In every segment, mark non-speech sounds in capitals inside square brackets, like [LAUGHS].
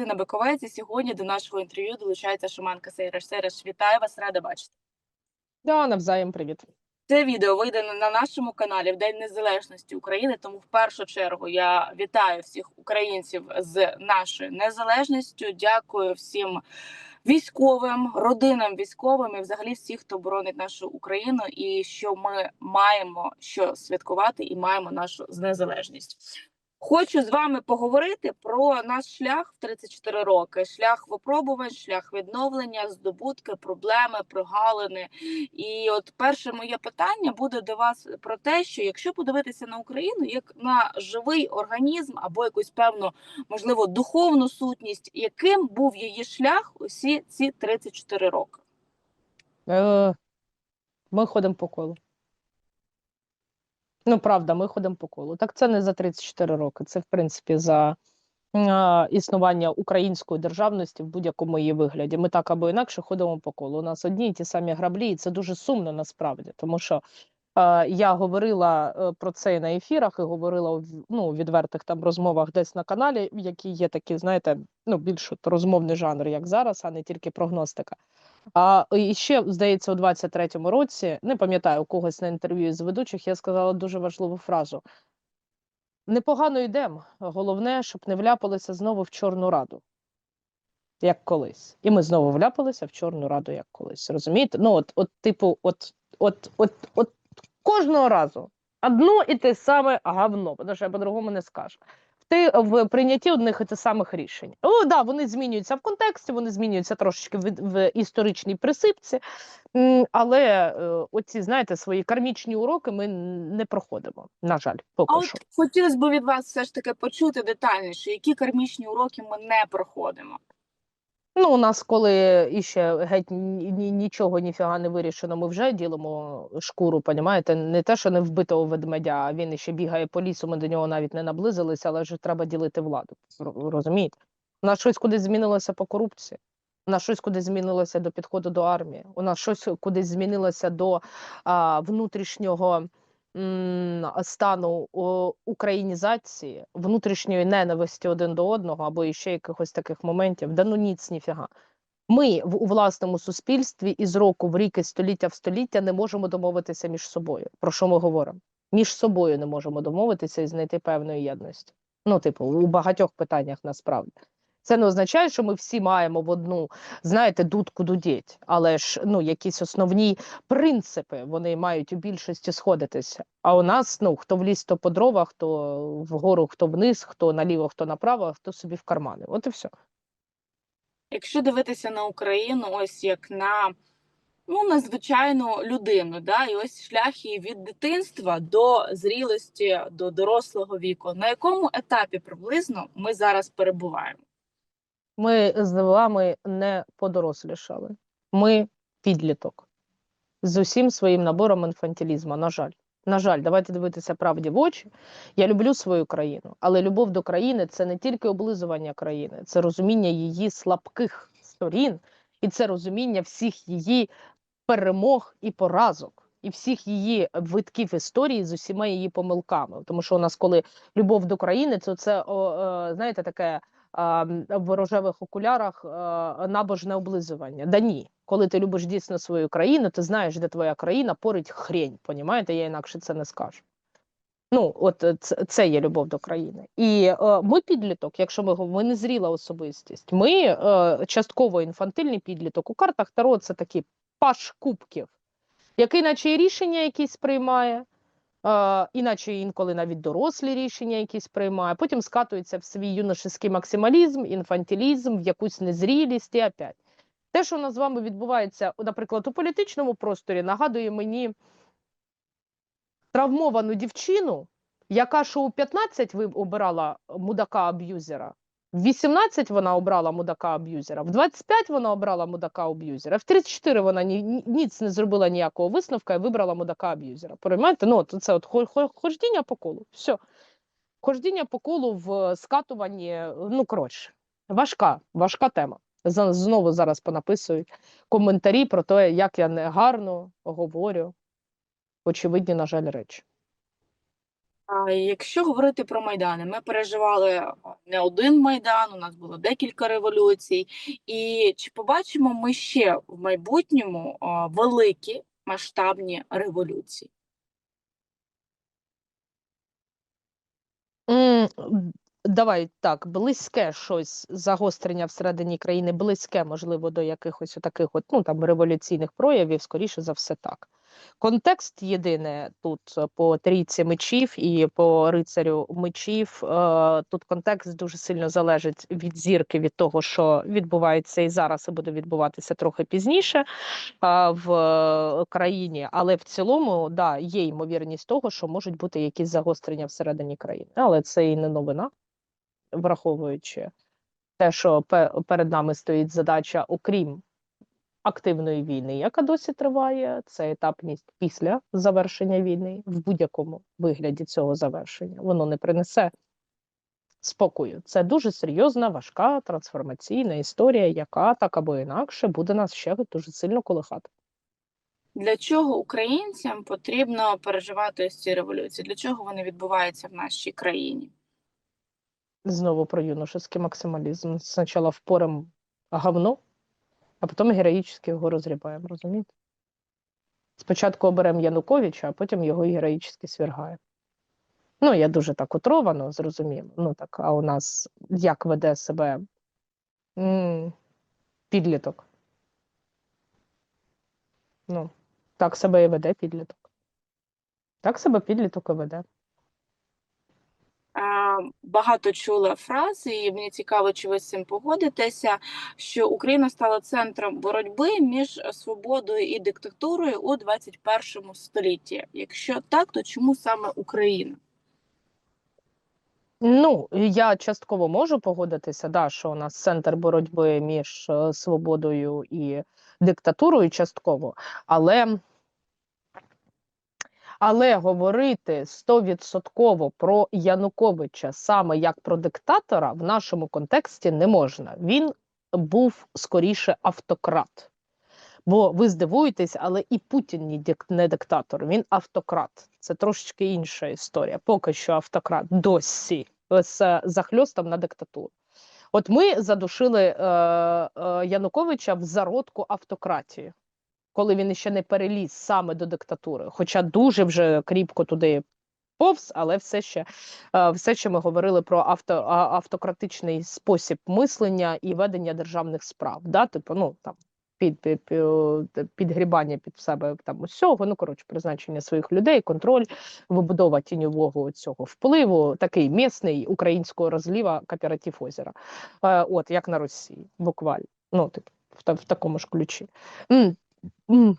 Христина Биковець. І сьогодні до нашого інтерв'ю долучається Шаманка Сейраш. Сейраш, вітаю вас, рада бачити. Да, навзаєм привіт. Це відео вийде на нашому каналі в День Незалежності України. Тому в першу чергу я вітаю всіх українців з нашою незалежністю. Дякую всім військовим, родинам військовим і взагалі всіх, хто боронить нашу Україну, і що ми маємо що святкувати і маємо нашу незалежність. Хочу з вами поговорити про наш шлях в 34 роки: шлях випробувань, шлях відновлення, здобутки, проблеми, прогалини. І от перше моє питання буде до вас про те, що якщо подивитися на Україну як на живий організм або якусь певну, можливо, духовну сутність, яким був її шлях усі ці 34 роки? Е, ми ходимо по колу. Ну, правда, ми ходимо по колу. Так це не за 34 роки. Це, в принципі, за е, існування української державності в будь-якому її вигляді. Ми так або інакше ходимо по колу. У нас одні й ті самі граблі, і це дуже сумно насправді, тому що я говорила е, про це і на ефірах, і говорила в ну, у відвертих там розмовах десь на каналі, які є такі, знаєте, ну, більш розмовний жанр, як зараз, а не тільки прогностика. А і ще, здається, у 23-му році, не пам'ятаю, у когось на інтерв'ю з ведучих, я сказала дуже важливу фразу: непогано йдемо. Головне, щоб не вляпалися знову в Чорну Раду, як колись. І ми знову вляпалися в Чорну Раду, як колись. Розумієте? Ну, от, от типу, от, от, от, от кожного разу одно і те саме говно, тому що я по-другому не скажу. Ти в прийнятті одних і тих самих рішень. О, да, вони змінюються в контексті, вони змінюються трошечки в, в історичній присипці, але е, оці, знаєте, свої кармічні уроки ми не проходимо. На жаль, поки А от що. хотілося б від вас все ж таки почути детальніше, які кармічні уроки ми не проходимо. Ну, у нас, коли іще геть ні, ні- нічого ніфіга не вирішено, ми вже ділимо шкуру, понімаєте? Не те, що не вбитого ведмедя, а він іще бігає по лісу, ми до нього навіть не наблизилися, але вже треба ділити владу. Ро- Розумієте? У нас щось кудись змінилося по корупції, у нас щось кудись змінилося до підходу до армії, у нас щось кудись змінилося до а, внутрішнього стану українізації, внутрішньої ненависті один до одного або іще якихось таких моментів. Да ну ніц, ніфіга. Ми в у власному суспільстві із року в рік, із століття в століття не можемо домовитися між собою. Про що ми говоримо? Між собою не можемо домовитися і знайти певної єдності. Ну, типу, у багатьох питаннях насправді. Це не означає, що ми всі маємо в одну, знаєте, дудку дудіть, але ж ну, якісь основні принципи вони мають у більшості сходитися. А у нас, ну, хто в ліс, то по дрова, хто вгору, хто вниз, хто наліво, хто направо, хто собі в кармани. От і все. Якщо дивитися на Україну, ось як на ну, на людину, да, і ось шлях її від дитинства до зрілості, до дорослого віку, на якому етапі приблизно ми зараз перебуваємо? Ми з вами не подорослішали. Ми підліток з усім своїм набором інфантилізму. На жаль. На жаль, давайте дивитися правді в очі. Я люблю свою країну, але любов до країни це не тільки облизування країни, це розуміння її слабких сторін, і це розуміння всіх її перемог і поразок, і всіх її витків історії з усіма її помилками. Тому що у нас, коли любов до країни, то це о, е, знаєте, таке в рожевих окулярах набожне облизування. Да ні, коли ти любиш дійсно свою країну, ти знаєш, де твоя країна порить хрень. Понімаєте, я інакше це не скажу. Ну, от е, це, є любов до країни. І е, ми підліток, якщо ми ми не зріла особистість. Ми е, частково інфантильний підліток. У картах Таро це такий паш кубків, який наче і рішення якісь приймає, іначе інколи навіть дорослі рішення якісь приймає, потім скатується в свій юношеський максималізм, інфантилізм, в якусь незрілість і опять. Те, що у нас з вами відбувається, наприклад, у політичному просторі, нагадує мені травмовану дівчину, яка що у 15 ви обирала мудака-аб'юзера, в 18 вона обрала мудака-аб'юзера, в 25 вона обрала мудака-аб'юзера, в 34 вона ні, ні, ніц не зробила ніякого висновка і вибрала мудака-аб'юзера. Понимаєте? Ну, от це от хо- хо- хождіння по колу. Все. Хождіння по колу в скатуванні, ну, коротше, важка, важка тема. Знову зараз понаписують коментарі про те, як я негарно говорю очевидні, на жаль, речі. Якщо говорити про майдани, ми переживали не один майдан, у нас було декілька революцій. І чи побачимо ми ще в майбутньому великі масштабні революції? Д- Давай так, близьке щось загострення всередині країни, близьке, можливо, до якихось таких от, ну, там, революційних проявів, скоріше за все так. Контекст єдине тут е, по трійці мечів і по рицарю мечів. е, Тут контекст дуже сильно залежить від зірки, від того, що відбувається і зараз, і буде відбуватися трохи пізніше в е, країні. Але в цілому, да, є ймовірність того, що можуть бути якісь загострення всередині країни. Але це і не новина, враховуючи те, що перед нами стоїть задача, окрім активної війни, яка досі триває, це етапність після завершення війни в будь-якому вигляді цього завершення. Воно не принесе спокою. Це дуже серйозна, важка трансформаційна історія, яка так або інакше буде нас ще дуже сильно колихати. Для чого українцям потрібно переживати ось ці революції? Для чого вони відбуваються в нашій країні? Знову про юношеский максималізм. Спочатку впорем говно, а потім героїчно його розрібаємо, розумієте? Спочатку оберемо Януковича, а потім його героїчно свергаємо. Ну, я дуже так утровано, зрозуміло. Ну так, а у нас як веде себе м, підліток? Ну, так себе і веде підліток. Так себе підліток і веде. Багато чула фрази, і мені цікаво, чи ви з цим погодитеся, що Україна стала центром боротьби між свободою і диктатурою у 21 столітті. Якщо так, то чому саме Україна? Ну, я частково можу погодитися, да, що у нас центр боротьби між е, свободою і диктатурою частково, але, але говорити стовідсотково про Януковича саме як про диктатора в нашому контексті не можна. Він був скоріше автократ. Бо ви здивуєтесь, але і Путін не диктатор, він автократ. Це трошечки інша історія. Поки що автократ досі з захльостом на диктатуру. От ми задушили е, е, Януковича в зародку автократії, коли він ще не переліз саме до диктатури, хоча дуже вже кріпко туди повз, але все ще, е, все ще ми говорили про авто, автократичний спосіб мислення і ведення державних справ. Да? Типу, ну там під, під, під, підгрібання під себе там усього, ну коротше, призначення своїх людей, контроль, вибудова тіньового цього впливу, такий місний українського розліва кооператив озера. Е, от як на Росії, буквально. Ну, типу, в, в такому ж ключі. М, м.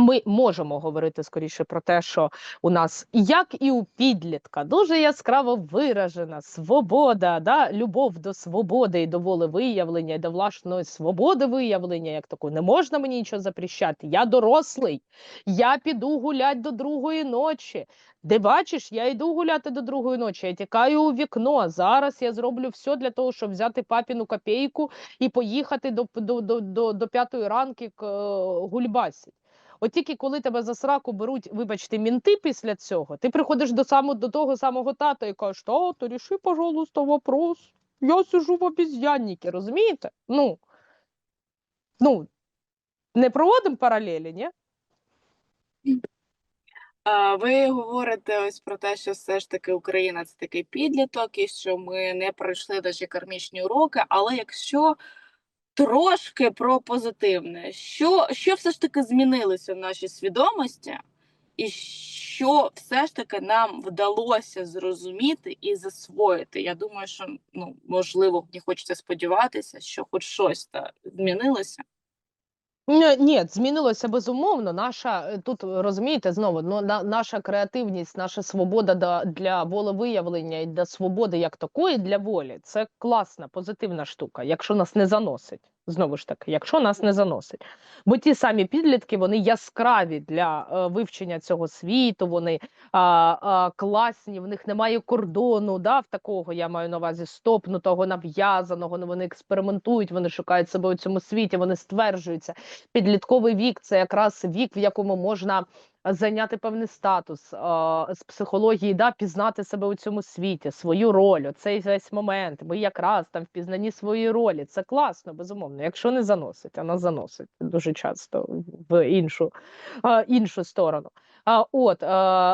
Ми можемо говорити скоріше про те, що у нас, як і у підлітка, дуже яскраво виражена свобода, да? любов до свободи і до волевиявлення, і до власної свободи виявлення, як такої, не можна мені нічого запрещати. Я дорослий, я піду гулять до другої ночі. Де бачиш, я йду гуляти до другої ночі, я тікаю у вікно. Зараз я зроблю все для того, щоб взяти папіну копійку і поїхати до, до, до, до, до п'ятої ранки к, е, гульбасить. От тільки коли тебе за сраку беруть, вибачте, мінти після цього, ти приходиш до самого до того самого тата і кажеш, тато, ріши, пожалуйста, вопрос. Я сижу в обіз'яннике, розумієте? Ну, ну, не проводимо паралелі, ні? Ви говорите ось про те, що все ж таки Україна це такий підліток, і що ми не пройшли навіть кармічні уроки. Але якщо трошки про позитивне, що, що все ж таки змінилося в нашій свідомості, і що все ж таки нам вдалося зрозуміти і засвоїти? Я думаю, що ну можливо, мені хочеться сподіватися, що хоч щось змінилося. Ні, змінилося безумовно. Наша е, тут розумієте знову ну, на, наша креативність, наша свобода да, для волевиявлення і для свободи як такої, для волі це класна, позитивна штука, якщо нас не заносить. Знову ж таки, якщо нас не заносить. Бо ті самі підлітки вони яскраві для е, вивчення цього світу, вони а, а, класні, в них немає кордону, да, в такого я маю на увазі стопнутого, нав'язаного. ну, Вони експериментують, вони шукають себе у цьому світі, вони стверджуються підлітковий вік це якраз вік, в якому можна зайняти певний статус з психології, да, пізнати себе у цьому світі, свою роль, цей весь момент. Ми якраз там в пізнанні своєї ролі. Це класно, безумовно. Якщо не заносить, вона заносить дуже часто в іншу, іншу сторону. А, от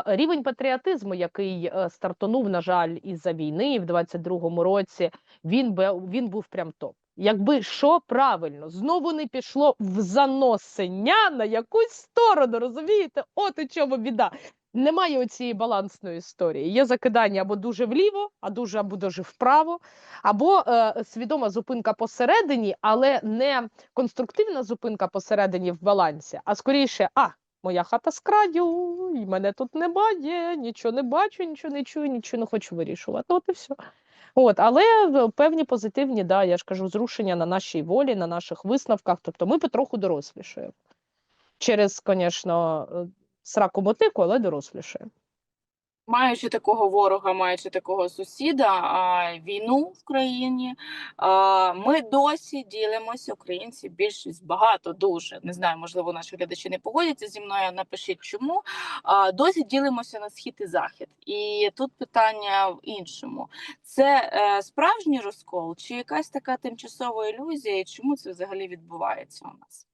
рівень патріотизму, який е, стартонув, на жаль, із-за війни в 22-му році, він він був прям топ. Якби що правильно, знову не пішло в заносення на якусь сторону, розумієте? От у чому біда. Немає оцієї балансної історії. Є закидання або дуже вліво, а дуже або дуже вправо, або е, свідома зупинка посередині, але не конструктивна зупинка посередині в балансі, а скоріше, а моя хата з краю, і мене тут немає, нічого не бачу, нічого не чую, нічого не хочу вирішувати. От і все. От, але певні позитивні, да, я ж кажу, зрушення на нашій волі, на наших висновках. Тобто ми потроху дорослішаємо. Через, звісно, сраку мотику, але дорослішаємо. Маючи такого ворога, маючи такого сусіда, а, війну в країні, ми досі ділимося, українці, більшість багато, дуже не знаю, можливо, наші глядачі не погодяться зі мною. Напишіть чому. Досі ділимося на схід і захід. І тут питання в іншому: це е, справжній розкол, чи якась така тимчасова ілюзія, і чому це взагалі відбувається у нас?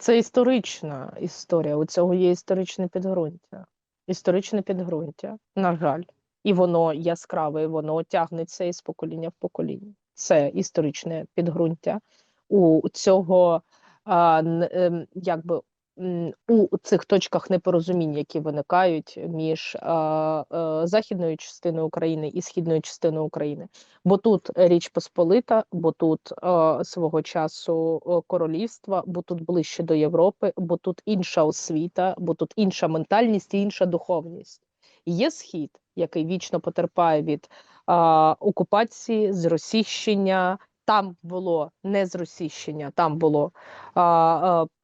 Це історична історія. У цього є історичне підґрунтя. Історичне підґрунтя, на жаль, і воно яскраве, і воно тягнеться із покоління в покоління. Це історичне підґрунтя у цього ем, якби у цих точках непорозумінь, які виникають між а, е, західною частиною України і східною частиною України. Бо тут Річ Посполита, бо тут е, свого часу е, королівства, бо тут ближче до Європи, бо тут інша освіта, бо тут інша ментальність і інша духовність. Є схід, який вічно потерпає від е, окупації, зросійщення. Там було не зросійщення, там було а,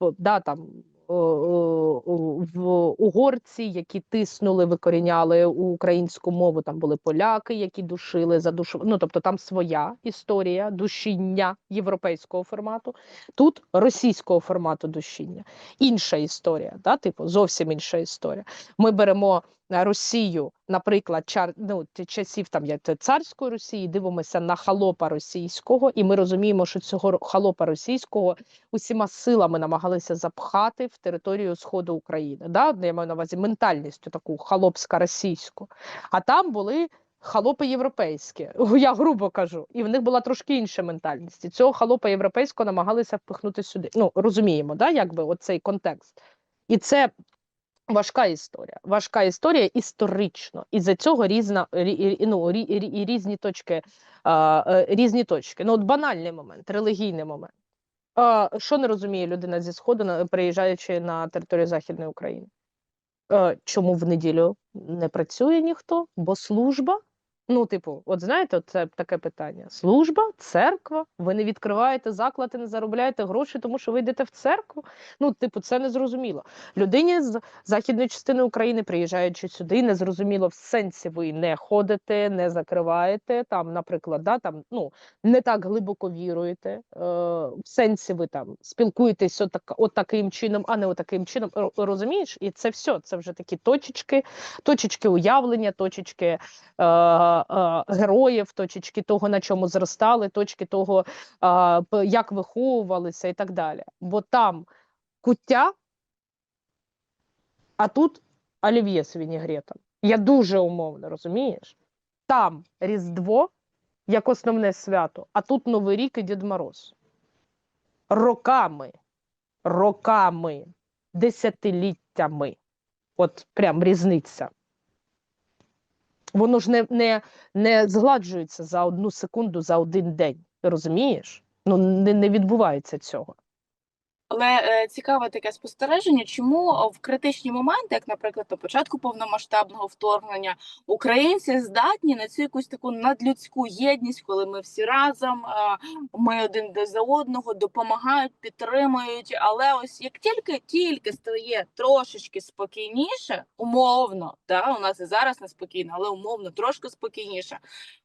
а, да, там е, е, в угорці, які тиснули, викоріняли українську мову. Там були поляки, які душили, задушували. Ну тобто там своя історія душіння європейського формату. Тут російського формату душіння. Інша історія, да, типу, зовсім інша історія. Ми беремо Росію, наприклад, чар, ну, часів там як царської Росії, дивимося на халопа російського, і ми розуміємо, що цього халопа російського усіма силами намагалися запхати в територію сходу України. Да? Я маю на увазі ментальністю таку халопська російську. А там були халопи європейські, [LAUGHS] я грубо кажу, і в них була трошки інша ментальність. І цього халопа європейського намагалися впихнути сюди. Ну розуміємо, да, якби оцей контекст. І це важка історія. Важка історія історично. І за цього різна рі, рі- ну, різні точки, е, різні точки. Ну, от банальний момент, релігійний момент. Що не розуміє людина зі сходу, приїжджаючи на територію Західної України? Е, чому в неділю не працює ніхто? Бо служба. Ну, типу, от знаєте, це таке питання: служба, церква. Ви не відкриваєте заклад і не заробляєте гроші, тому що ви йдете в церкву. Ну, типу, це незрозуміло. Людині з західної частини України, приїжджаючи сюди, незрозуміло в сенсі ви не ходите, не закриваєте там, наприклад, да, там, ну, не так глибоко віруєте. Е, в сенсі ви там спілкуєтесь отак, отаким чином, а не отаким чином. Розумієш? І це все. Це вже такі точечки, точечки уявлення, точечки е, героїв, точечки того, на чому зростали, точки того, е, як виховувалися і так далі. Бо там куття, а тут олів'є з вінігретом. Я дуже умовно, розумієш? Там Різдво як основне свято, а тут Новий рік і Дід Мороз. Роками, роками, десятиліттями. От прям різниця. Воно ж не, не, не згладжується за одну секунду, за один день. Розумієш? Ну, не, не відбувається цього. Але е, цікаве таке спостереження, чому в критичні моменти, як, наприклад, на початку повномасштабного вторгнення, українці здатні на цю якусь таку надлюдську єдність, коли ми всі разом, е, ми один до за одного допомагають, підтримують. Але ось як тільки тільки стає трошечки спокійніше, умовно, да, у нас і зараз неспокійно, але умовно трошки спокійніше,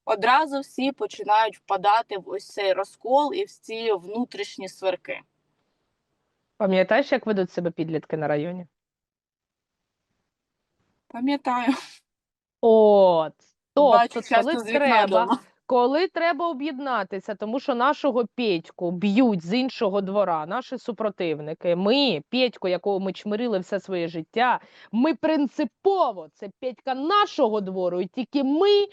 одразу всі починають впадати в ось цей розкол і в ці внутрішні сварки. Пам'ятаєш, як ведуть себе підлітки на районі? Пам'ятаю. От. Тобто, Бачу часто коли з вікна треба, коли треба об'єднатися, тому що нашого Петьку б'ють з іншого двора, наші супротивники. Ми, Петьку, якого ми чмирили все своє життя, ми принципово, це Петька нашого двору, і тільки ми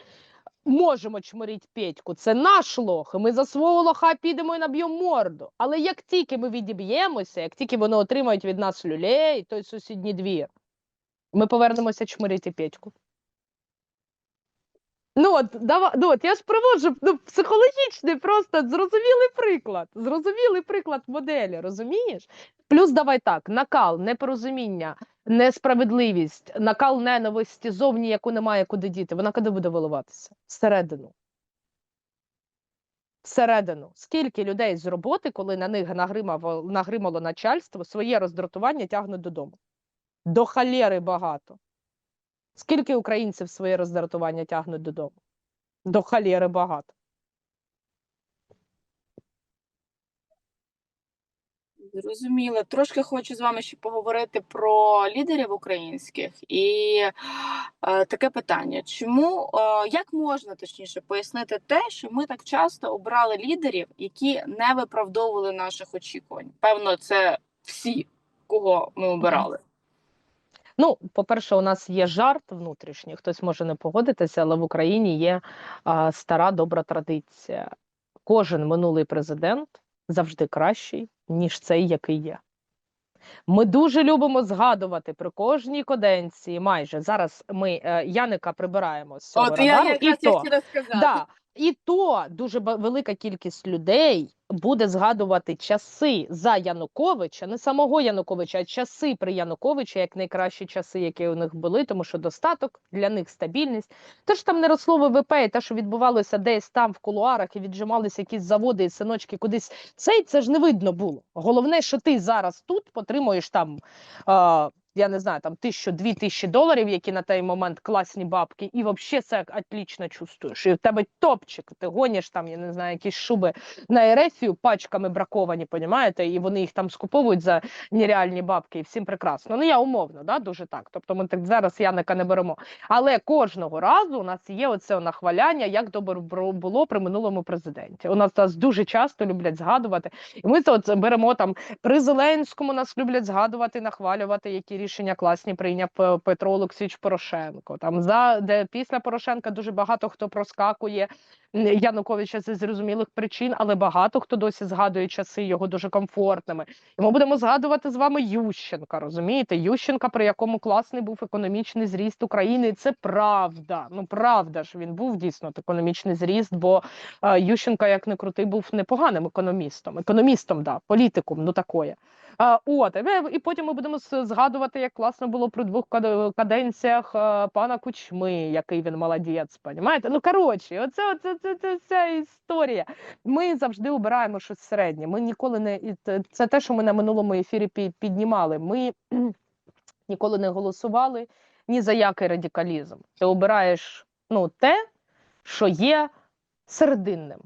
можемо чмирити Петьку. Це наш лох, ми за свого лоха підемо і наб'ємо морду. Але як тільки ми відіб'ємося, як тільки вони отримають від нас люлей, той сусідній двір, ми повернемося чмирити Петьку. Ну от, дава, ну от я ж приводжу ну, психологічний, просто зрозумілий приклад. Зрозумілий приклад моделі, розумієш? Плюс давай так: накал, непорозуміння, несправедливість, накал ненависті зовні, яку немає куди діти. Вона куди буде виливатися? Всередину. Всередину. Скільки людей з роботи, коли на них нагримало, нагримало начальство, своє роздратування тягнуть додому? До халєри багато. Скільки українців своє роздратування тягнуть додому? До халєри багато. Зрозуміло. Tрошки хочу з вами ще поговорити про лідерів українських і е, таке питання: чому е, як можна точніше пояснити те, що ми так часто обрали лідерів, які не виправдовували наших очікувань? Певно, це всі, кого ми обирали. Ну, по-перше, у нас є жарт внутрішній, хтось може не погодитися, але в Україні є а, стара добра традиція. Кожен минулий президент завжди кращий, ніж цей, який є. Ми дуже любимо згадувати при кожній каденції. Майже зараз ми е, Яника прибираємо з цього От я я, і я то. хотіла сказати. Да. І то дуже велика кількість людей буде згадувати часи за Януковича, не самого Януковича, а часи при Януковича, як найкращі часи, які у них були, тому що достаток для них стабільність. Те ж там не росло ВВП, і те, що відбувалося десь там в кулуарах, і віджималися якісь заводи і синочки кудись. Цей це ж не видно було. Головне, що ти зараз тут потримуєш там. Е, я не знаю, там тисячу, дві тисячі доларів, які на той момент класні бабки, і взагалі це отлично чувствуєш. І в тебе топчик, ти гониш там, я не знаю, якісь шуби на ерефію пачками браковані, понімаєте, і вони їх там скуповують за нереальні бабки, і всім прекрасно. Ну я умовно, да, дуже так. Тобто ми так зараз Яника не беремо. Але кожного разу у нас є оце нахваляння, як добре було при минулому президенті. У нас, нас дуже часто люблять згадувати, і ми це от беремо там при Зеленському нас люблять згадувати, нахвалювати, які рішення класні прийняв Петро Олексійович Порошенко. Там за де після Порошенка дуже багато хто проскакує Януковича з зрозумілих причин, але багато хто досі згадує часи його дуже комфортними. І ми будемо згадувати з вами Ющенка. Розумієте, Ющенка, при якому класний був економічний зріст України. І це правда. Ну правда ж він був дійсно економічний зріст, бо е, Ющенка, як не крутий, був непоганим економістом. Економістом, да, політиком, ну такое. От, і потім ми будемо згадувати, як класно було при двох каденціях е, пана Кучми, який він молодець, понімаєте? Ну коротше, оце, оце, це, це вся історія. Ми завжди обираємо щось середнє. Ми ніколи не це те, що ми на минулому ефірі піднімали. Ми [CLEARS THROAT] ніколи не голосували ні за який радикалізм. Ти обираєш ну, те, що є серединним.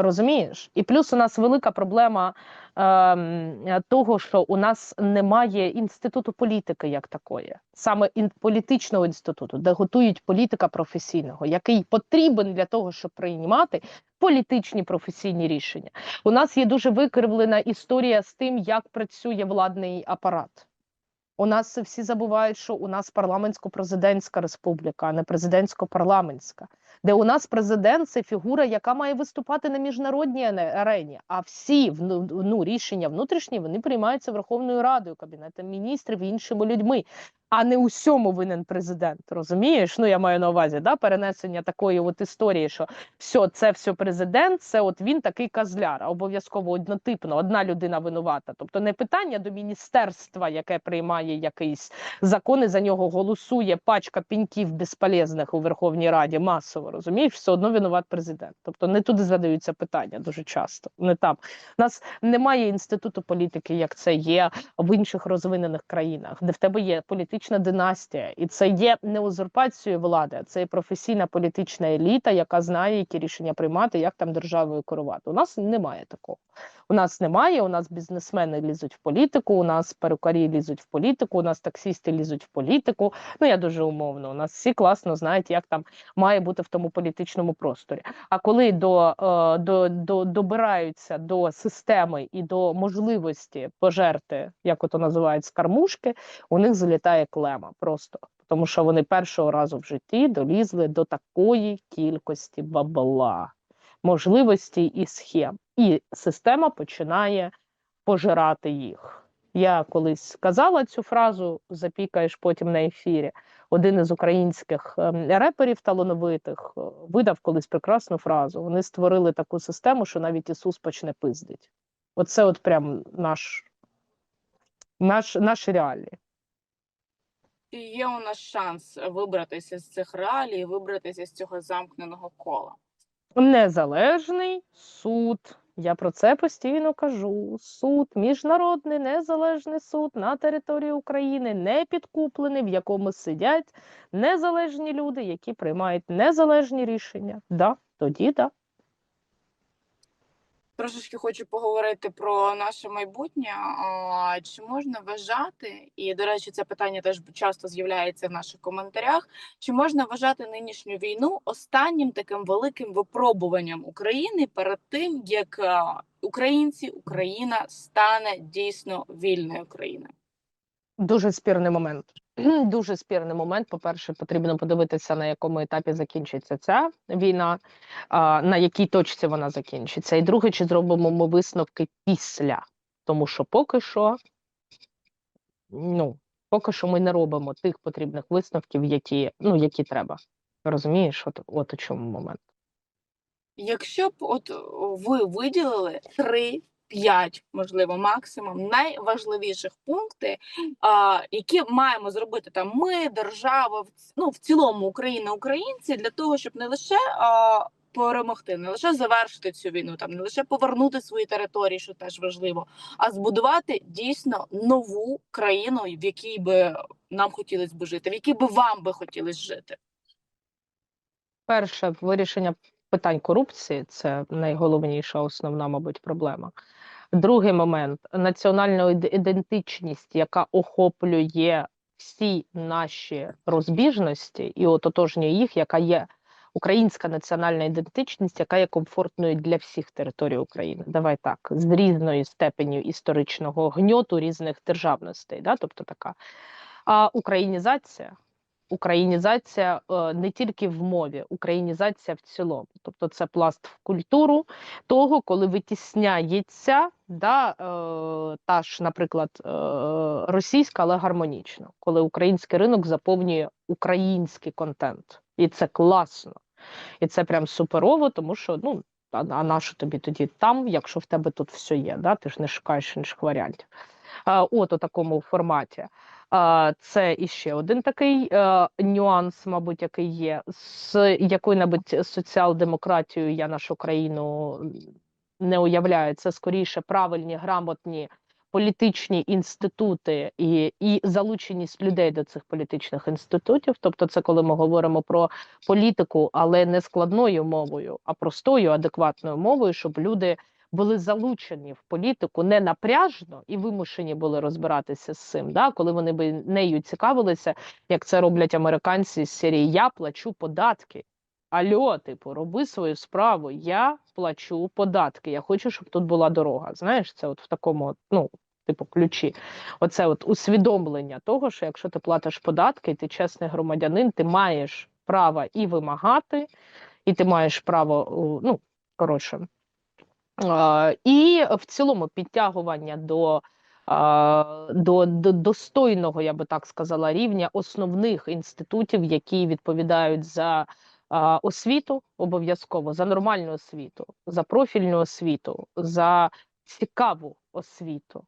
Розумієш? І плюс у нас велика проблема ем, е, того, що у нас немає інституту політики як такої, саме ін, політичного інституту, де готують політика професійного, який потрібен для того, щоб приймати політичні професійні рішення. У нас є дуже викривлена історія з тим, як працює владний апарат. У нас всі забувають, що у нас парламентсько-президентська республіка, а не президентсько-парламентська де у нас президент це фігура, яка має виступати на міжнародній арені. А всі ну, рішення внутрішні вони приймаються Верховною Радою, Кабінетом міністрів і іншими людьми. А не усьому винен президент. Розумієш? Ну я маю на увазі да, перенесення такої от історії, що все, це все президент, це от він такий козляр, обов'язково однотипно, одна людина винувата. Тобто не питання до міністерства, яке приймає якийсь закон, і за нього голосує пачка піньків безполезних у Верховній Раді масово, розумієш, все одно винуват президент. Тобто не туди задаються питання дуже часто. Не там. У нас немає інституту політики, як це є в інших розвинених країнах, де в тебе є політична династія, і це є не узурпацією влади, це є професійна політична еліта, яка знає, які рішення приймати, як там державою керувати. У нас немає такого. У нас немає. У нас бізнесмени лізуть в політику, у нас перукарі лізуть в політику, у нас таксісти лізуть в політику. Ну я дуже умовно. У нас всі класно знають, як там має бути в тому політичному просторі. А коли до, е, до, до добираються до системи і до можливості пожерти, як ото називають скармушки, у них залітає клема просто. Тому що вони першого разу в житті долізли до такої кількості бабла, можливостей і схем. І система починає пожирати їх. Я колись сказала цю фразу, запікаєш потім на ефірі. Один із українських ем, реперів талановитих е, видав колись прекрасну фразу. Вони створили таку систему, що навіть Ісус почне пиздить. Оце от прям наш, наш, наші реалії. І є у нас шанс вибратися з цих реалій, вибратися з цього замкненого кола. Незалежний суд. Я про це постійно кажу. Суд, міжнародний незалежний суд на території України, не підкуплений, в якому сидять незалежні люди, які приймають незалежні рішення. Да, тоді да. Трошечки хочу поговорити про наше майбутнє. А, Чи можна вважати, і до речі, це питання теж часто з'являється в наших коментарях. Чи можна вважати нинішню війну останнім таким великим випробуванням України перед тим, як українці, Україна стане дійсно вільною країною? Дуже спірний момент. [CLEARS THROAT] Дуже спірний момент. По-перше, потрібно подивитися, на якому етапі закінчиться ця війна, на якій точці вона закінчиться. І друге, чи зробимо ми висновки після. Тому що поки що, ну, поки що ми не робимо тих потрібних висновків, які, ну, які треба. Розумієш, от, от у чому момент. Якщо б от ви виділили три. П'ять, можливо, максимум найважливіших пункти, а, які маємо зробити там ми, держава, ну в цілому Україна, українці для того, щоб не лише а, перемогти, не лише завершити цю війну, там не лише повернути свої території, що теж важливо, а збудувати дійсно нову країну, в якій би нам хотілося б жити, в якій би вам би хотілося жити. Перше, вирішення питань корупції це найголовніша основна, мабуть, проблема. Другий момент національна ідентичність, яка охоплює всі наші розбіжності і ототожнює їх, яка є українська національна ідентичність, яка є комфортною для всіх територій України. Давай так, з різною степеню історичного гньоту різних державностей, да? тобто така. А українізація українізація е, не тільки в мові, українізація в цілому. Тобто це пласт в культуру того, коли витісняється да, е, та ж, наприклад, е, російська, але гармонічно, коли український ринок заповнює український контент. І це класно. І це прям суперово, тому що ну. А, на що тобі тоді там, якщо в тебе тут все є, да? ти ж не шукаєш інших варіантів. От у такому форматі. Це іще один такий е, нюанс, мабуть, який є. З якою-небудь соціал-демократією я нашу країну не уявляю. Це скоріше правильні, грамотні політичні інститути і, і залученість людей до цих політичних інститутів. Тобто, це коли ми говоримо про політику, але не складною мовою, а простою, адекватною мовою, щоб люди були залучені в політику не напряжно і вимушені були розбиратися з цим, да, коли вони би нею цікавилися, як це роблять американці з серії Я плачу податки. Альо, типу, роби свою справу. Я плачу податки. Я хочу, щоб тут була дорога. Знаєш, це от в такому, ну, типу, ключі. Оце от усвідомлення того, що якщо ти платиш податки, і ти чесний громадянин, ти маєш право і вимагати, і ти маєш право, ну, коротше, і в цілому підтягування до, до, до достойного, я би так сказала, рівня основних інститутів, які відповідають за освіту обов'язково, за нормальну освіту, за профільну освіту, за цікаву освіту,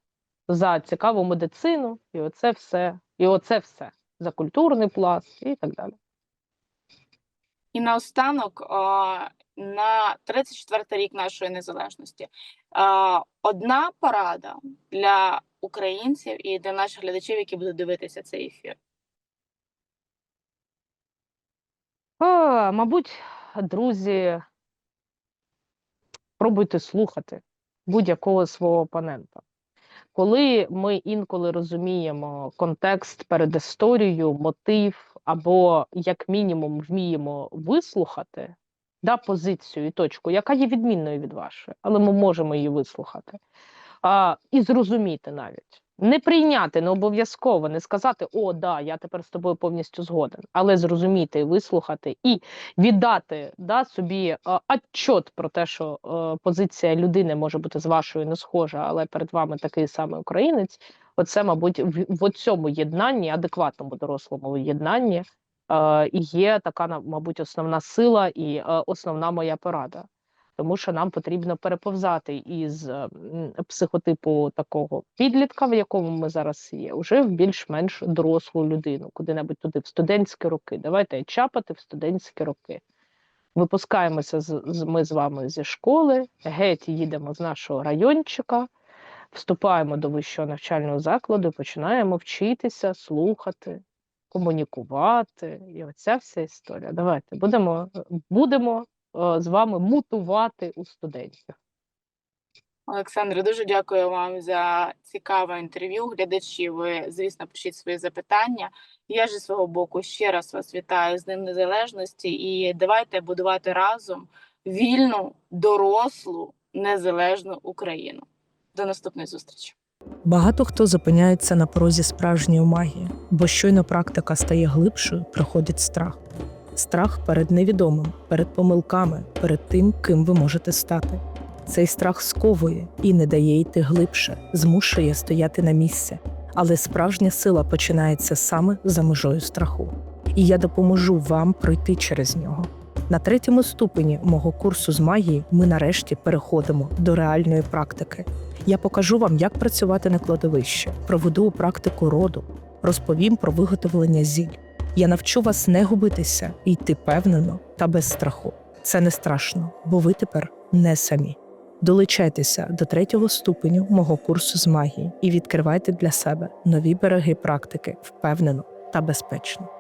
за цікаву медицину, і оце все, і оце все за культурний пласт і так далі. І наостанок, на 34-й рік нашої незалежності, одна порада для українців і для наших глядачів, які будуть дивитися цей ефір. А, мабуть, друзі, пробуйте слухати. будь-якого свого опонента. Коли ми інколи розуміємо контекст, передісторію, мотив, або як мінімум вміємо вислухати да, позицію і точку, яка є відмінною від вашої, але ми можемо її вислухати а, і зрозуміти навіть. Не прийняти, не обов'язково, не сказати, о, да, я тепер з тобою повністю згоден, але зрозуміти, вислухати і віддати да, собі отчот про те, що е, позиція людини може бути з вашою не схожа, але перед вами такий самий українець. Оце, мабуть, в, в цьому єднанні, адекватному дорослому єднанні, е, є така, мабуть, основна сила і е, основна моя порада. Тому що нам потрібно переповзати із е, психотипу такого підлітка, в якому ми зараз є, уже в більш-менш дорослу людину, куди-небудь туди, в студентські роки. Давайте чапати в студентські роки. Випускаємося з, з- ми з вами зі школи, геть їдемо з нашого райончика, вступаємо до вищого навчального закладу, починаємо вчитися, слухати, комунікувати. І оця вся історія. Давайте будемо, будемо е, з вами мутувати у студентів. Олександре, дуже дякую вам за цікаве інтерв'ю. Глядачі, ви, звісно, пишіть свої запитання. Я ж зі свого боку ще раз вас вітаю з Днем Незалежності і давайте будувати разом вільну, дорослу, незалежну Україну. До наступної зустрічі. Багато хто зупиняється на порозі справжньої магії, бо щойно практика стає глибшою, приходить страх. Страх перед невідомим, перед помилками, перед тим, ким ви можете стати. Цей страх сковує і не дає йти глибше, змушує стояти на місці. Але справжня сила починається саме за межою страху. І я допоможу вам пройти через нього. На третьому ступені мого курсу з магії ми нарешті переходимо до реальної практики. Я покажу вам, як працювати на кладовищі, проведу практику роду, розповім про виготовлення зіль. Я навчу вас не губитися і йти певнено та без страху. Це не страшно, бо ви тепер не самі. Долучайтеся до третього ступеню мого курсу з магії і відкривайте для себе нові береги практики впевнено та безпечно.